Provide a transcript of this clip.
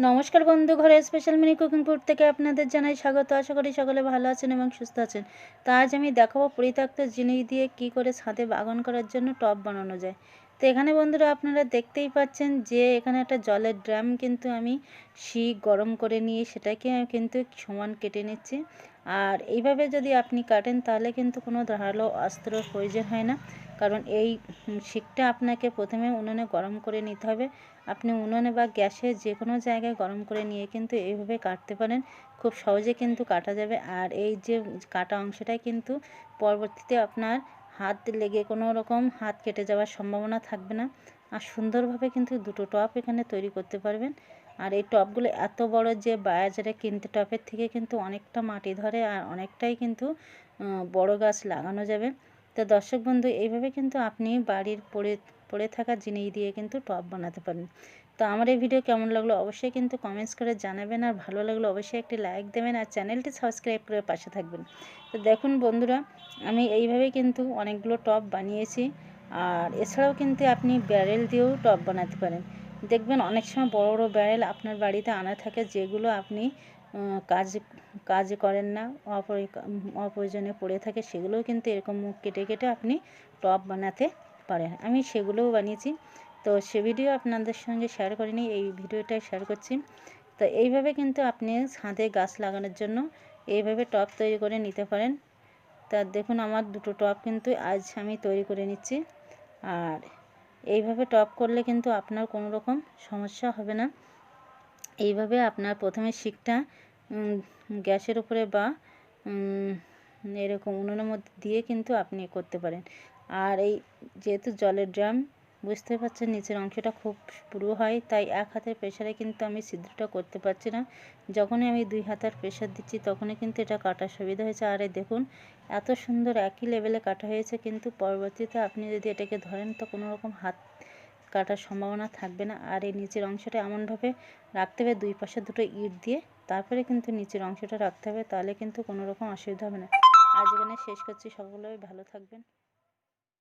নমস্কার বন্ধু, ঘরে স্পেশাল মিনি কুকিং ফুড থেকে আপনাদের জানাই স্বাগত। আশা করি সকলে ভালো আছেন এবং সুস্থ আছেন। তা আজ আমি দেখাবো পরিত্যক্ত জিনিস দিয়ে কি করে ছাদে বাগান করার জন্য টব বানানো যায়। তো এখানে বন্ধুরা আপনারা দেখতেই পাচ্ছেন যে এখানে একটা জলের ড্রাম কিন্তু আমি শিক গরম করে নিয়ে সেটাকে কিন্তু সমান কেটে নিচ্ছি। আর এইভাবে যদি আপনি কাটেন তাহলে কিন্তু কোনো ধারালো অস্ত্র প্রয়োজন হয় না। কারণ এই শিকটা আপনাকে প্রথমে উনুনে গরম করে নিতে হবে। আপনি উনুনে বা গ্যাসে যে কোনো জায়গায় গরম করে নিয়ে কিন্তু এইভাবে কাটতে পারেন। খুব সহজে কিন্তু কাটা যাবে। আর এই যে কাটা অংশটাই কিন্তু পরবর্তীতে আপনার হাত লেগে কোনো রকম হাত কেটে যাওয়ার সম্ভাবনা থাকবে না। আর সুন্দরভাবে কিন্তু দুটো টপ এখানে তৈরি করতে পারবেন। আর এই টপগুলো এত বড় যে বাজারে কিনতে টপের থেকে কিন্তু অনেকটা মাটি ধরে আর অনেকটাই কিন্তু বড় গাছ লাগানো যাবে। তো দর্শক বন্ধু, এইভাবে কিন্তু আপনি বাড়ির পড়ে পড়ে থাকা জিনিস দিয়ে কিন্তু টপ বানাতে পারেন তো আমার এই ভিডিও কেমন লাগল অবশ্যই কিন্তু কমেন্টস করে জানাবেন। আর ভালো লাগল অবশ্যই একটি লাইক দেবেন আর চ্যানেলটি সাবস্ক্রাইব করে পাশে থাকবেন। তো দেখুন বন্ধুরা, আমি এইভাবে কিন্তু অনেকগুলো টপ বানিয়েছি। আর এছাড়াও কিন্তু আপনি ব্যারেল দিয়েও টপ বানাতে পারেন। দেখবেন অনেক সময় বড় বড় ব্যারেল আপনার বাড়িতে আনা থাকে যেগুলো আপনি কাজ কাজ করেন না অপ্রয়োজনে পড়ে থাকে সেগুলোও কিন্তু এরকম মুখ কেটে কেটে আপনি টপ বানাতে পারেন। আমি সেগুলোও বানিয়েছি। তো সে ভিডিও আপনাদের সঙ্গে শেয়ার করিনি, এই ভিডিওটাই শেয়ার করছি। তো এইভাবে কিন্তু আপনি ছাদে গাছ লাগানোর জন্য এইভাবে টপ তৈরি করে নিতে পারেন। তা দেখুন আমার দুটো টপ কিন্তু আজ আমি তৈরি করে নিচ্ছি। আর এইভাবে টপ করলে কিন্তু আপনার কোনো রকম সমস্যা হবে না। এইভাবে আপনার প্রথমে শিকটা গ্যাসের উপরে বা এরকম উনুনের মধ্যে দিয়ে কিন্তু আপনি করতে পারেন। আর এই যেহেতু জলের ড্রাম বুঝতে পারছেন, নিচের অংশটা খুব পুরু হয়, তাই এক হাতের প্রেশারে কিন্তু আমি ছিদ্রটা করতে পারছি না। যখনই আমি দুই হাতের প্রেশার দিচ্ছি, তখনই কিন্তু এটা কাটার সুবিধা হয়েছে। আর দেখুন, এত সুন্দর একই লেভেলে কাটা হয়েছে, কিন্তু পরবর্তীতে আপনি যদি এটাকে ধরেন, তো কোনো রকম হাত কাটার সম্ভাবনা থাকবে না। আর এই নিচের অংশটা এমনভাবে রাখতে হবে, দুই পাশে দুটো ইট দিয়ে তারপরে কিন্তু নিচের অংশটা রাখতে হবে, তাহলে কিন্তু কোনো রকম অসুবিধা হবে না। আজ এখানে শেষ করছি, সকলে ভালো থাকবেন।